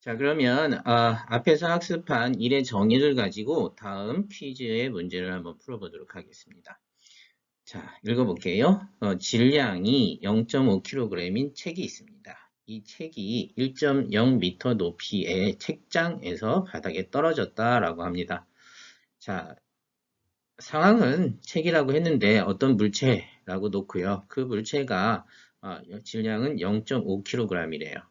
자, 그러면 어, 앞에서 학습한 1의 정의를 가지고 다음 퀴즈의 문제를 한번 풀어보도록 하겠습니다. 자, 읽어볼게요. 어, 질량이 0.5kg인 책이 있습니다. 이 책이 1.0m 높이의 책장에서 바닥에 떨어졌다라고 합니다. 자, 상황은 책이라고 했는데 어떤 물체라고 놓고요. 그 물체가 어, 질량은 0.5kg이래요.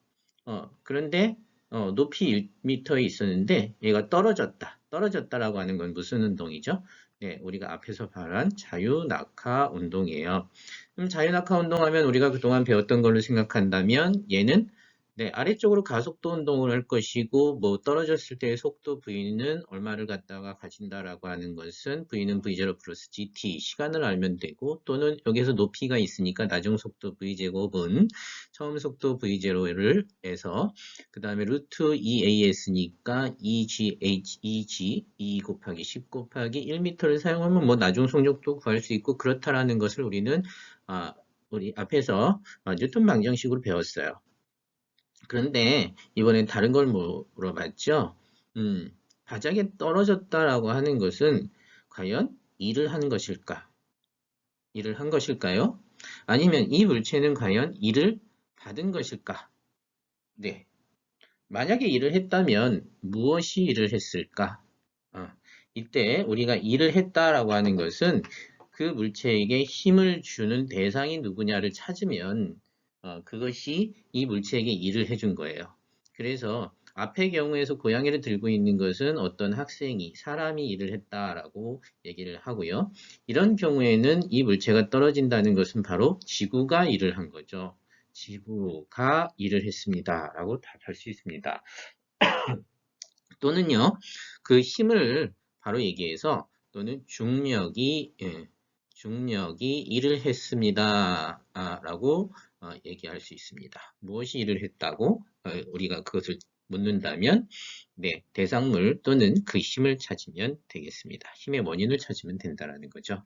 어, 그런데 어, 높이 1m에 있었는데 얘가 떨어졌다. 떨어졌다라고 하는 건 무슨 운동이죠? 네, 우리가 앞에서 말한 자유낙하 운동이에요. 그럼 자유낙하 운동하면 우리가 그동안 배웠던 걸로 생각한다면 얘는 네, 아래쪽으로 가속도 운동을 할 것이고 뭐 떨어졌을 때의 속도 V는 얼마를 갖다가 가진다라고 하는 것은 V는 V0 플러스 GT 시간을 알면 되고 또는 여기서 높이가 있으니까 나중 속도 V제곱은 처음 속도 V0를 해서 그 다음에 루트 2AS니까 EGH, EG, 2 곱하기 10 곱하기 1m를 사용하면 뭐 나중 속력도 구할 수 있고 그렇다라는 것을 우리는 아, 우리 앞에서 아, 뉴턴 방정식으로 배웠어요. 그런데 이번엔 다른 걸 물어봤죠. 음, 바닥에 떨어졌다라고 하는 것은 과연 일을 한 것일까? 일을 한 것일까요? 아니면 이 물체는 과연 일을 받은 것일까? 네. 만약에 일을 했다면 무엇이 일을 했을까? 어, 이때 우리가 일을 했다라고 하는 것은 그 물체에게 힘을 주는 대상이 누구냐를 찾으면 어, 그것이 이 물체에게 일을 해준 거예요. 그래서 앞의 경우에서 고양이를 들고 있는 것은 어떤 학생이 사람이 일을 했다라고 얘기를 하고요. 이런 경우에는 이 물체가 떨어진다는 것은 바로 지구가 일을 한 거죠. 지구가 일을 했습니다. 라고 답할 수 있습니다. 또는요, 그 힘을 바로 얘기해서 또는 중력이, 예, 중력이 일을 했습니다. 아, 라고 어, 얘기할 수 있습니다. 무엇이 일을 했다고 어, 우리가 그것을 묻는다면 네, 대상물 또는 그 힘을 찾으면 되겠습니다. 힘의 원인을 찾으면 된다는 거죠.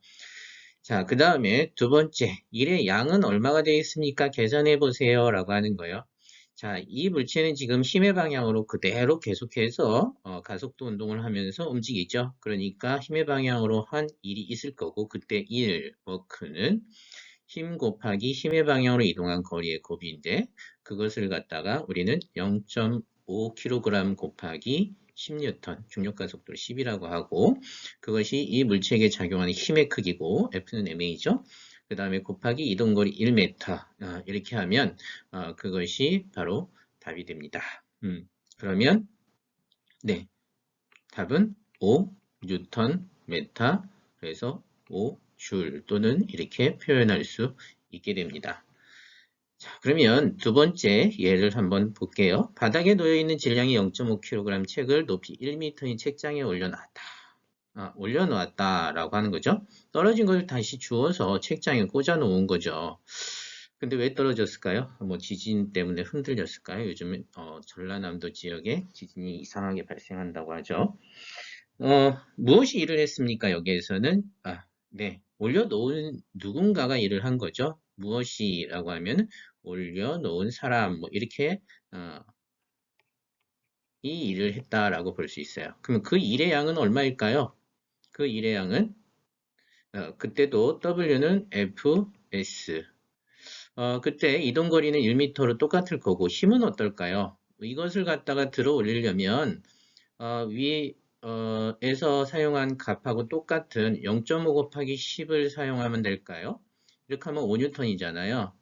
자, 그 다음에 두 번째, 일의 양은 얼마가 되겠습니까? 계산해 보세요. 라고 하는 거예요. 자, 이 물체는 지금 힘의 방향으로 그대로 계속해서 어, 가속도 운동을 하면서 움직이죠. 그러니까 힘의 방향으로 한 일이 있을 거고 그때 1, 워크는 힘 곱하기 힘의 방향으로 이동한 거리의 곱인데 그것을 갖다가 우리는 0.5kg 곱하기 10N 중력가속도를 10이라고 하고 그것이 이 물체에게 작용하는 힘의 크기고 F는 MA죠. 그 다음에 곱하기 이동거리 1m 아, 이렇게 하면 아, 그것이 바로 답이 됩니다. 음, 그러면 네 답은 5 뉴턴 메타 그래서 5줄 또는 이렇게 표현할 수 있게 됩니다. 자, 그러면 두 번째 예를 한번 볼게요. 바닥에 놓여있는 질량이 0.5kg 책을 높이 1m인 책장에 올려놨다. 아, 올려놓았다라고 하는 거죠. 떨어진 걸 다시 주워서 책장에 꽂아 놓은 거죠. 근데 왜 떨어졌을까요? 뭐 지진 때문에 흔들렸을까요? 요즘 어, 전라남도 지역에 지진이 이상하게 발생한다고 하죠. 어, 무엇이 일을 했습니까? 여기에서는 아, 네, 올려놓은 누군가가 일을 한 거죠. 무엇이라고 하면 올려놓은 사람 뭐 이렇게 어, 이 일을 했다라고 볼 수 있어요. 그러면 그 일의 양은 얼마일까요? 그 일의 양은 어, 그때도 W는 FS 어, 그때 이동거리는 1m로 똑같을 거고 힘은 어떨까요? 이것을 갖다가 들어 올리려면 어, 위 어, 에서 사용한 값하고 똑같은 0.5 곱하기 10을 사용하면 될까요? 이렇게 하면 5N이잖아요.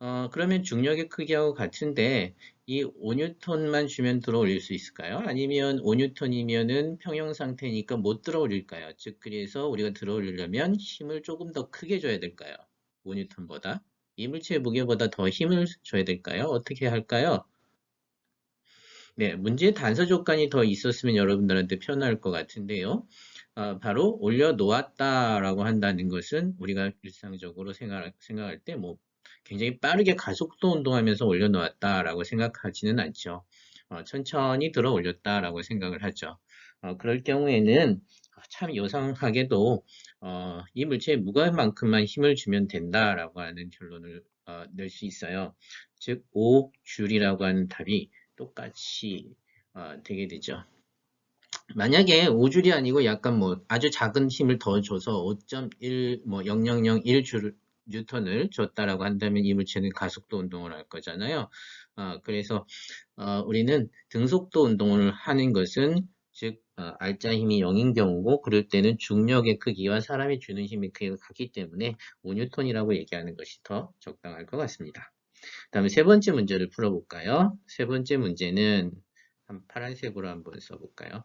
어, 그러면 중력의 크기하고 같은데 이 5N만 주면 들어 올릴 수 있을까요? 아니면 5N이면은 평형 상태니까 못 들어 올릴까요? 즉 그래서 우리가 들어 올리려면 힘을 조금 더 크게 줘야 될까요? 5N보다 이 물체의 무게보다 더 힘을 줘야 될까요? 어떻게 할까요? 네, 문제의 단서 조건이 더 있었으면 여러분들한테 편할 것 같은데요. 어, 바로 올려놓았다라고 한다는 것은 우리가 일상적으로 생각, 생각할 때 뭐 굉장히 빠르게 가속도 운동하면서 올려놓았다라고 생각하지는 않죠. 어, 천천히 들어 올렸다라고 생각을 하죠. 어, 그럴 경우에는 참 요상하게도 어, 이 물체의 무게만큼만 힘을 주면 된다라고 하는 결론을 어, 낼수 있어요. 즉 5줄이라고 하는 답이 똑같이 어, 되게 되죠. 만약에 5줄이 아니고 약간 뭐 아주 작은 힘을 더 줘서 5.1, 뭐 0001줄 뉴턴을 줬다라고 한다면 이 물체는 가속도 운동을 할 거잖아요. 어, 그래서 어, 우리는 등속도 운동을 하는 것은 즉 어, 알짜 힘이 0인 경우고 그럴 때는 중력의 크기와 사람이 주는 힘의 크기가 같기 때문에 5뉴턴이라고 얘기하는 것이 더 적당할 것 같습니다. 다음에 세 번째 문제를 풀어볼까요? 세 번째 문제는 한 파란색으로 한번 써볼까요?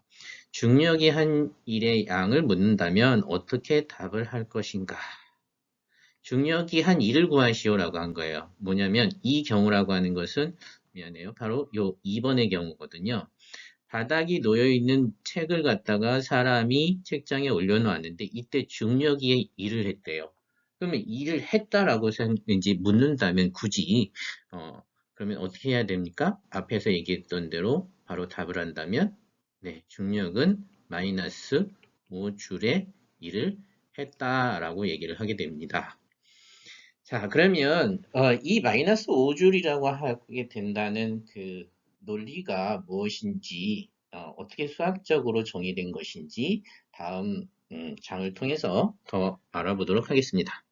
중력이 한 일의 양을 묻는다면 어떻게 답을 할 것인가? 중력이 한 1을 구하시오라고 한 거예요. 뭐냐면 이 경우라고 하는 것은 미안해요. 바로 요 2번의 경우거든요. 바닥이 놓여있는 책을 갖다가 사람이 책장에 올려놓았는데 이때 중력이 일을 했대요. 그러면 일을 했다라고 이제 묻는다면 굳이 어, 그러면 어떻게 해야 됩니까? 앞에서 얘기했던 대로 바로 답을 한다면 네, 중력은 마이너스 5줄의 일을 했다라고 얘기를 하게 됩니다. 자, 그러면 어, 이 마이너스 5줄이라고 하게 된다는 그 논리가 무엇인지 어, 떻게 수학적으로 정의된 것인지 다음 음, 장을 통해서 더 알아보도록 하겠습니다.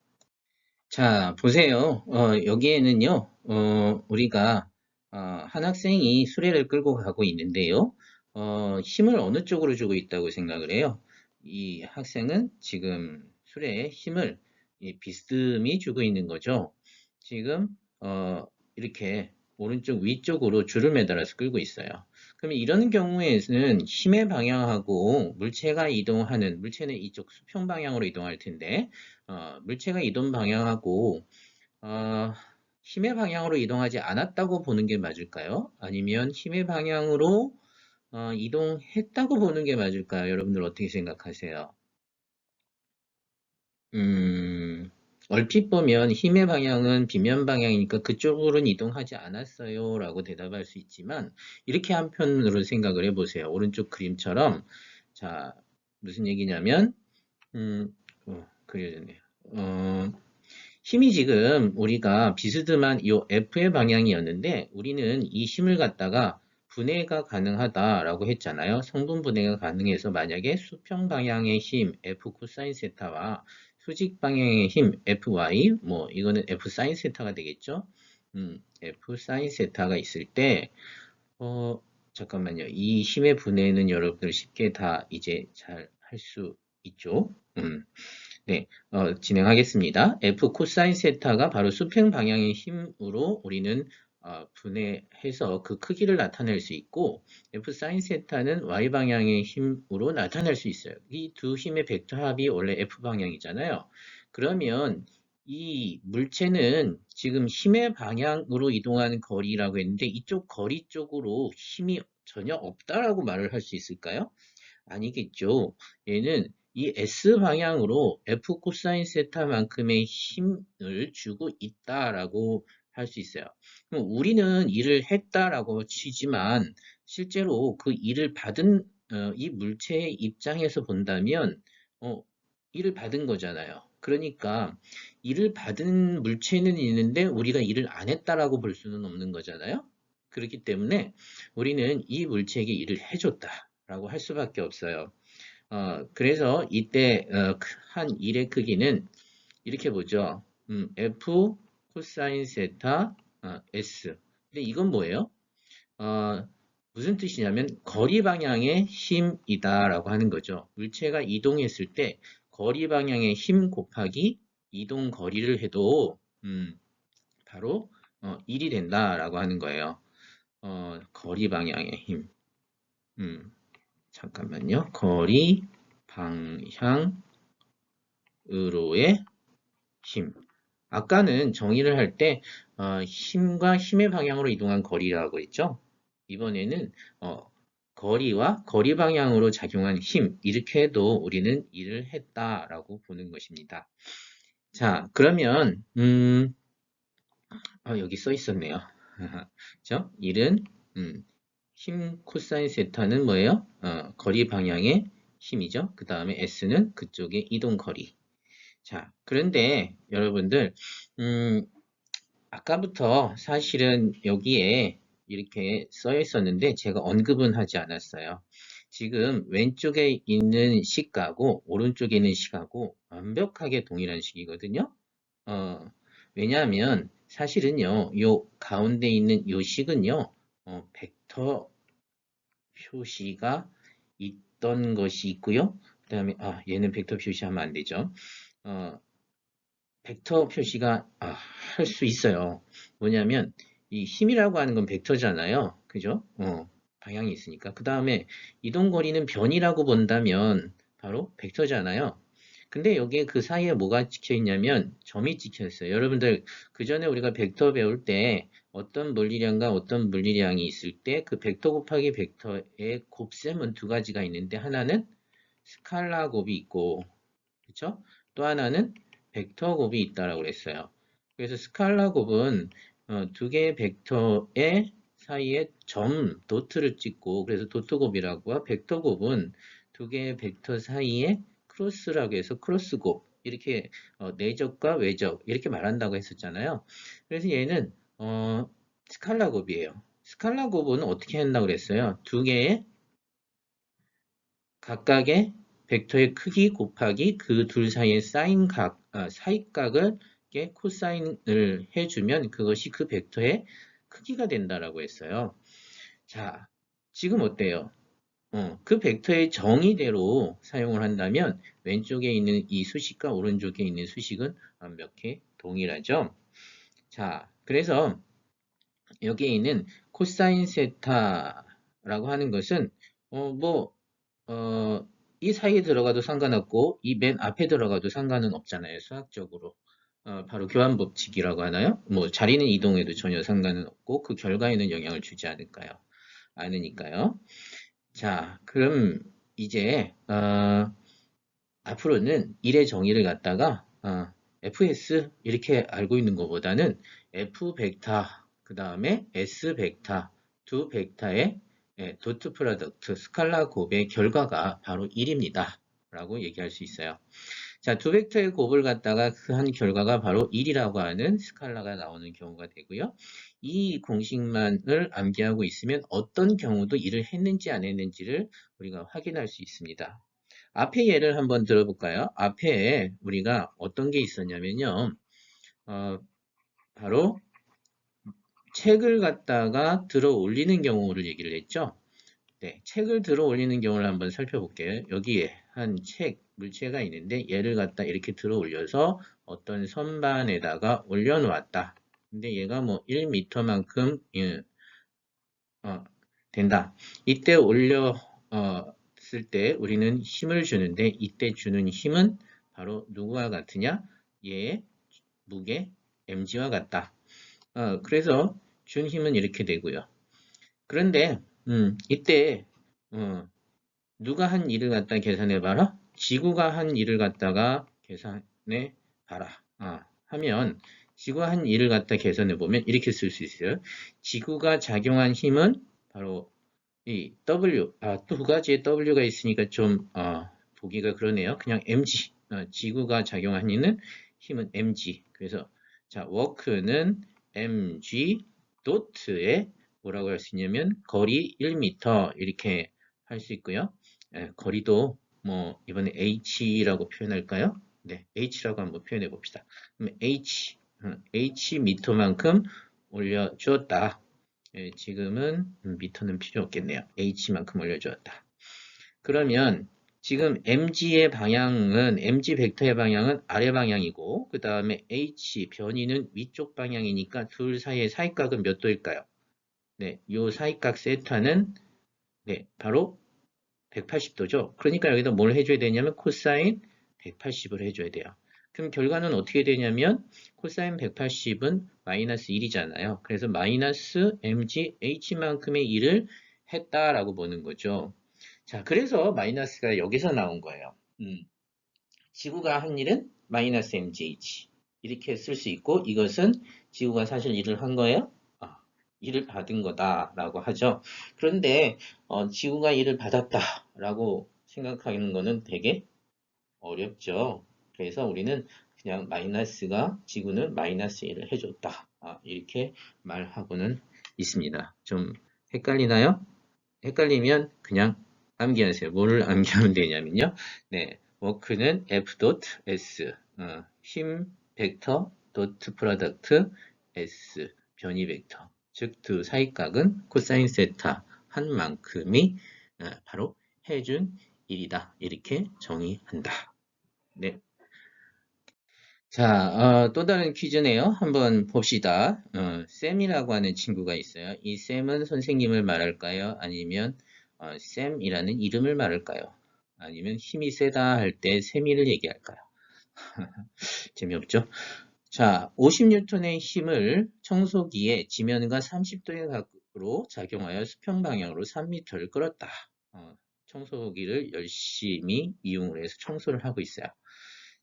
자, 보세요. 어, 여기에는요, 어, 우리가 어, 한 학생이 수레를 끌고 가고 있는데요. 어, 힘을 어느 쪽으로 주고 있다고 생각을 해요? 이 학생은 지금 수레에 힘을 비스듬히 주고 있는 거죠. 지금 어, 이렇게 오른쪽 위쪽으로 줄을 매달아서 끌고 있어요. 그러면 이런 경우에는 힘의 방향하고 물체가 이동하는 물체는 이쪽 수평 방향으로 이동할 텐데 어, 물체가 이동 방향하고 어, 힘의 방향으로 이동하지 않았다고 보는 게 맞을까요? 아니면 힘의 방향으로 어, 이동했다고 보는 게 맞을까요? 여러분들 어떻게 생각하세요? 음, 얼핏 보면 힘의 방향은 비면 방향이니까 그쪽으로는 이동하지 않았어요 라고 대답할 수 있지만 이렇게 한편으로 생각을 해보세요. 오른쪽 그림처럼 자 무슨 얘기냐면 음, 어, 그려졌네요. 어, 힘이 지금 우리가 비스듬한 이 F의 방향이었는데 우리는 이 힘을 갖다가 분해가 가능하다라고 했잖아요. 성분 분해가 가능해서 만약에 수평 방향의 힘 F 코사인 세타와 수직 방향의 힘 Fy 뭐 이거는 F 사인 세타가 되겠죠. 음, F 사인 세타가 있을 때 어, 잠깐만요. 이 힘의 분해는 여러분들 쉽게 다 이제 잘 할 수 있죠. 음. 네, 어, 진행하겠습니다. F 코사인 세타가 바로 수평 방향의 힘으로 우리는 어, 분해해서 그 크기를 나타낼 수 있고 F 사인 세타는 Y 방향의 힘으로 나타낼 수 있어요. 이 두 힘의 벡터 합이 원래 F 방향이잖아요. 그러면 이 물체는 지금 힘의 방향으로 이동하는 거리라고 했는데 이쪽 거리 쪽으로 힘이 전혀 없다라고 말을 할 수 있을까요? 아니겠죠. 얘는 이 S 방향으로 F 코사인 세타만큼의 힘을 주고 있다라고 할 수 있어요. 그럼 우리는 일을 했다라고 치지만 실제로 그 일을 받은 어, 이 물체의 입장에서 본다면 어, 일을 받은 거잖아요. 그러니까 일을 받은 물체는 있는데 우리가 일을 안 했다라고 볼 수는 없는 거잖아요. 그렇기 때문에 우리는 이 물체에게 일을 해줬다라고 할 수밖에 없어요. 어, 그래서 이때 어, 한 일의 크기는 이렇게 보죠. 음, F 코사인 세타 어, S. 근데 이건 뭐예요? 어, 무슨 뜻이냐면 거리 방향의 힘이다 라고 하는 거죠. 물체가 이동했을 때 거리 방향의 힘 곱하기 이동 거리를 해도 음, 바로 어, 1이 된다 라고 하는 거예요. 어, 거리 방향의 힘. 음, 잠깐만요. 거리 방향으로의 힘. 아까는 정의를 할때 어, 힘과 힘의 방향으로 이동한 거리라고 했죠. 이번에는 어, 거리와 거리 방향으로 작용한 힘 이렇게 해도 우리는 일을 했다라고 보는 것입니다. 자 그러면 음, 어, 여기 써 있었네요. 그죠? 일은 음, 힘 코사인 세타는 뭐예요? 어, 거리 방향의 힘이죠. 그 다음에 S는 그쪽의 이동 거리. 자, 그런데 여러분들, 음, 아까부터 사실은 여기에 이렇게 써 있었는데 제가 언급은 하지 않았어요. 지금 왼쪽에 있는 식하고 오른쪽에 있는 식하고 완벽하게 동일한 식이거든요. 어, 왜냐하면 사실은요, 요 가운데 있는 요 식은요, 어, 벡터 표시가 있던 것이 있고요. 그 다음에, 아, 얘는 벡터 표시하면 안 되죠. 어, 벡터 표시가 아, 할 수 있어요. 뭐냐면 이 힘이라고 하는 건 벡터잖아요. 그죠? 어, 방향이 있으니까. 그 다음에 이동거리는 변이라고 본다면 바로 벡터잖아요. 근데 여기에 그 사이에 뭐가 찍혀 있냐면 점이 찍혀 있어요. 여러분들 그 전에 우리가 벡터 배울 때 어떤 물리량과 어떤 물리량이 있을 때 그 벡터 곱하기 벡터의 곱셈은 두 가지가 있는데 하나는 스칼라 곱이 있고 그렇죠? 또 하나는 벡터 곱이 있다라고 그랬어요. 그래서 스칼라 곱은 어, 두 개의 벡터의 사이에 점, 도트를 찍고 그래서 도트 곱이라고 벡터 곱은 두 개의 벡터 사이에 크로스라고 해서 크로스 곱 이렇게 어, 내적과 외적 이렇게 말한다고 했었잖아요. 그래서 얘는 어, 스칼라 곱이에요. 스칼라 곱은 어떻게 한다고 그랬어요? 두 개의 각각의 벡터의 크기 곱하기 그 둘 사이의 사인 각, 아, 이렇게 코사인을 해주면 그것이 그 벡터의 크기가 된다라고 했어요. 자, 지금 어때요? 어, 그 벡터의 정의대로 사용을 한다면 왼쪽에 있는 이 수식과 오른쪽에 있는 수식은 완벽히 동일하죠. 자, 그래서 여기에 있는 코사인 세타라고 하는 것은 어, 뭐 어, 이 사이에 들어가도 상관없고 이 맨 앞에 들어가도 상관은 없잖아요. 수학적으로. 어, 바로 교환 법칙이라고 하나요? 뭐 자리는 이동해도 전혀 상관은 없고 그 결과에는 영향을 주지 않을까요? 않으니까요. 자, 그럼 이제 어, 앞으로는 1의 정의를 갖다가 어, fs 이렇게 알고 있는 것보다는 f 벡터 그 다음에 s 벡터 두 벡터의 예, 도트 프로덕트 스칼라 곱의 결과가 바로 1입니다. 라고 얘기할 수 있어요. 자, 두 벡터의 곱을 갖다가 그 한 결과가 바로 1이라고 하는 스칼라가 나오는 경우가 되고요. 이 공식만을 암기하고 있으면 어떤 경우도 일을 했는지 안 했는지를 우리가 확인할 수 있습니다. 앞에 예를 한번 들어볼까요? 앞에 우리가 어떤 게 있었냐면요. 어, 바로 책을 갖다가 들어 올리는 경우를 얘기를 했죠. 네, 책을 들어 올리는 경우를 한번 살펴볼게요. 여기에 한 책, 물체가 있는데 얘를 갖다 이렇게 들어 올려서 어떤 선반에다가 올려놓았다. 근데 얘가 뭐 1m만큼 예, 어, 된다. 이때 올려 어, 쓸때 우리는 힘을 주는데 이때 주는 힘은 바로 누구와 같으냐? 얘의 무게 mg와 같다. 어, 그래서 준 힘은 이렇게 되고요. 그런데 음, 이때 어, 누가 한 일을 갖다 계산해 봐라? 지구가 한 일을 갖다가 계산해 봐라. 아, 하면 지구가 한 일을 갖다 계산해 보면 이렇게 쓸 수 있어요. 지구가 작용한 힘은 바로 이 W, 아, 또두 가지의 W가 있으니까 좀 어, 보기가 그러네요. 그냥 mg, 어, 지구가 작용한 힘은 힘은 mg. 그래서 자, 워크는 mg 도트에 뭐라고 할 수 있냐면 거리 1m 이렇게 할 수 있고요. 예, 거리도 뭐 이번에 h라고 표현할까요? 네, h라고 한번 표현해 봅시다. 그럼 h, 어, h 미터만큼 올려주었다. 예, 지금은 미터는 필요 없겠네요. h만큼 올려주었다. 그러면 지금 mg의 방향은 mg 벡터의 방향은 아래 방향이고 그 다음에 h 변이는 위쪽 방향이니까 둘 사이의 사이각은 몇 도일까요? 네, 요 사이각 세타는 네, 바로 180도죠. 그러니까 여기다 뭘 해줘야 되냐면 코사인 180을 해줘야 돼요. 그럼 결과는 어떻게 되냐면 코사인 180은 마이너스 1이잖아요. 그래서 마이너스 mg h만큼의 일을 했다라고 보는 거죠. 자, 그래서 마이너스가 여기서 나온 거예요. 음. 지구가 한 일은 마이너스 mgh 이렇게 쓸 수 있고 이것은 지구가 사실 일을 한 거예요. 아, 일을 받은 거다라고 하죠. 그런데 어, 지구가 일을 받았다라고 생각하는 거는 되게 어렵죠. 그래서 우리는 그냥 마이너스가 지구는 마이너스 1을 해줬다. 아, 이렇게 말하고는 있습니다. 좀 헷갈리나요? 헷갈리면 그냥 암기하세요. 뭐를 암기하면 되냐면요. 네, 워크는 f.s 어, 힘 벡터 도트 프로덕트 s 변이 벡터 즉 두 사이각은 코사인 세타 한 만큼이 어, 바로 해준 1이다 이렇게 정의한다. 네. 자, 어, 또 다른 퀴즈네요. 한번 봅시다. 어, 쌤이라고 하는 친구가 있어요. 이 쌤은 선생님을 말할까요? 아니면 어, 쌤이라는 이름을 말할까요? 아니면 힘이 세다 할때 쌤이를 얘기할까요? 재미없죠? 자, 50N의 힘을 청소기에 지면과 30도의 각으로 작용하여 수평 방향으로 3m를 끌었다. 어, 청소기를 열심히 이용을 해서 청소를 하고 있어요.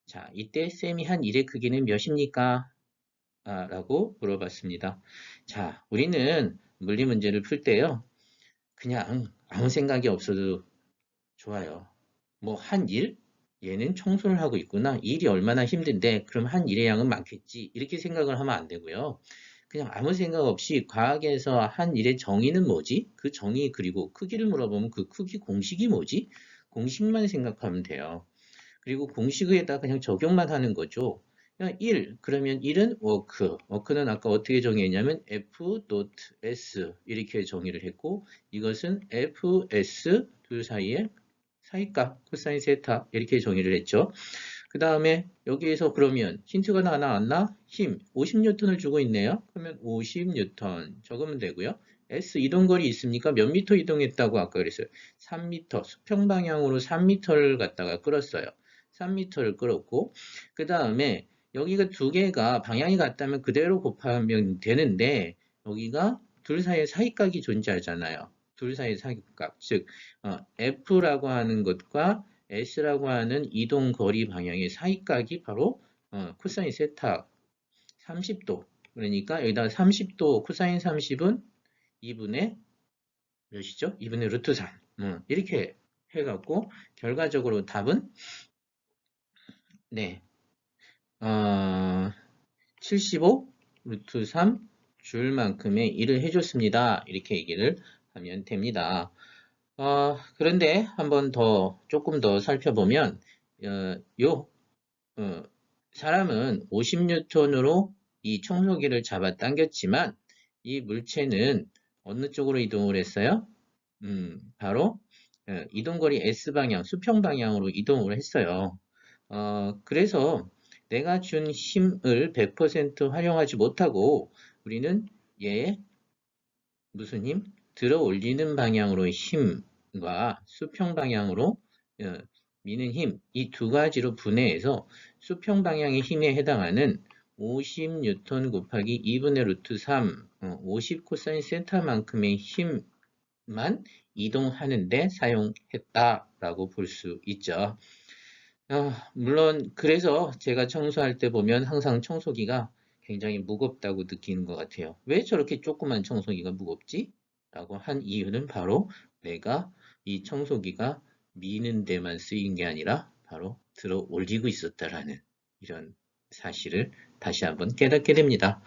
자, 이때 쌤이 한 일의 크기는 몇입니까? 아, 라고 물어봤습니다. 자, 우리는 물리 문제를 풀 때요. 그냥 아무 생각이 없어도 좋아요. 뭐 한 일? 얘는 청소를 하고 있구나. 이 일이 얼마나 힘든데 그럼 한 일의 양은 많겠지. 이렇게 생각을 하면 안 되고요. 그냥 아무 생각 없이 과학에서 한 일의 정의는 뭐지? 그 정의 그리고 크기를 물어보면 그 크기 공식이 뭐지? 공식만 생각하면 돼요. 그리고 공식에다 그냥 적용만 하는 거죠. 그냥 1, 그러면 1은 워크. 워크는 아까 어떻게 정의했냐면 f.s 이렇게 정의를 했고 이것은 fs 둘 사이에 사이값 코사인 세타 이렇게 정의를 했죠. 그 다음에 여기에서 그러면 힌트가 하나 나왔나? 힘 50N을 주고 있네요. 그러면 50N 적으면 되고요. S 이동거리 있습니까? 몇 미터 이동했다고 아까 그랬어요. 3미터 수평 방향으로 3미터를 갖다가 끌었어요. 3미터를 끌었고 그 다음에 여기가 두 개가 방향이 같다면 그대로 곱하면 되는데 여기가 둘 사이에 사이각이 존재하잖아요. 둘 사이의 사이각, 즉 어, F라고 하는 것과 S라고 하는 이동 거리 방향의 사이각이 바로 어, 코사인 세타 30도. 그러니까 여기다 30도 코사인 30은 2분의 몇이죠? 2분의 루트 3. 음, 이렇게 해갖고 결과적으로 답은 네, 어, 75 루트 3 줄만큼의 일을 해줬습니다. 이렇게 얘기를 하면 됩니다. 어, 그런데 한번 더 조금 더 살펴보면 어, 요 어, 사람은 50N으로 이 청소기를 잡아 당겼지만 이 물체는 어느 쪽으로 이동을 했어요? 음, 바로 어, 이동거리 S방향, 수평 방향으로 이동을 했어요. 어, 그래서 내가 준 힘을 100% 활용하지 못하고 우리는 얘 무슨 힘? 들어 올리는 방향으로의 힘과 수평 방향으로 어, 미는 힘, 이 두 가지로 분해해서 수평 방향의 힘에 해당하는 50N 곱하기 2분의 루트 3, 50 코사인 세타만큼의 힘만 이동하는데 사용했다라고 볼 수 있죠. 어, 물론 그래서 제가 청소할 때 보면 항상 청소기가 굉장히 무겁다고 느끼는 것 같아요. 왜 저렇게 조그만 청소기가 무겁지? 라고 한 이유는 바로 내가 이 청소기가 미는 데만 쓰인 게 아니라 바로 들어 올리고 있었다라는 이런 사실을 다시 한번 깨닫게 됩니다.